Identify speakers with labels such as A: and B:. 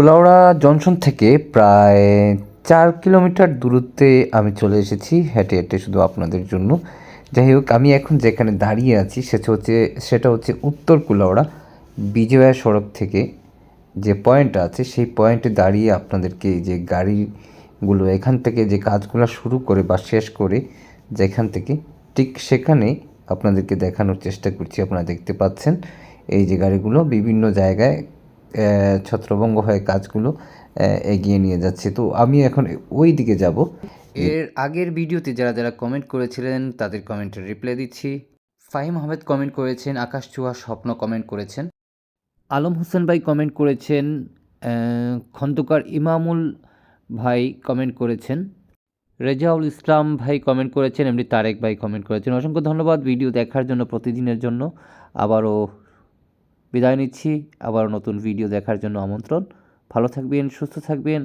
A: Kulaura junction থেকে প্রায় চার কিলোমিটার দূরত্বে আমি চলে এসেছি হেঁটে হেঁটে শুধু আপনাদের জন্য। যাই হোক, আমি এখন যেখানে দাঁড়িয়ে আছি সেটা হচ্ছে সেটা হচ্ছে উত্তর কুলাউড়া বিজয়া সড়ক থেকে যে পয়েন্টটা আছে, সেই পয়েন্টে দাঁড়িয়ে আপনাদেরকে যে গাড়িগুলো, এখান থেকে যে কাজগুলো শুরু করে বা শেষ করে যেখান থেকে, ঠিক সেখানে আপনাদেরকে দেখানোর চেষ্টা করছি। আপনারা দেখতে পাচ্ছেন এই যে গাড়িগুলো বিভিন্ন জায়গায় ছত্রভঙ্গ হয়ে কাজগুলো এগিয়ে নিয়ে যাচ্ছে। তো আমি এখন ওই দিকে যাব। এর আগের ভিডিওতে যারা যারা কমেন্ট করেছিলেন, তাদের কমেন্টের রিপ্লাই দিচ্ছি। ফাহিম আহমেদ কমেন্ট করেছেন, আকাশ চুয়া স্বপ্ন কমেন্ট করেছেন। আলম হোসেন ভাই কমেন্ট করেছেন খন্দকার ইমামুল ভাই কমেন্ট করেছেন। রেজাউল ইসলাম ভাই কমেন্ট করেছেন এমনি তারেক ভাই কমেন্ট করেছেন। অসংখ্য ধন্যবাদ ভিডিও দেখার জন্য, প্রতিদিনের জন্য। আবারও বিদায় নিচ্ছি। আবার নতুন ভিডিও দেখার জন্য আমন্ত্রণ। ভালো থাকবেন সুস্থ থাকবেন।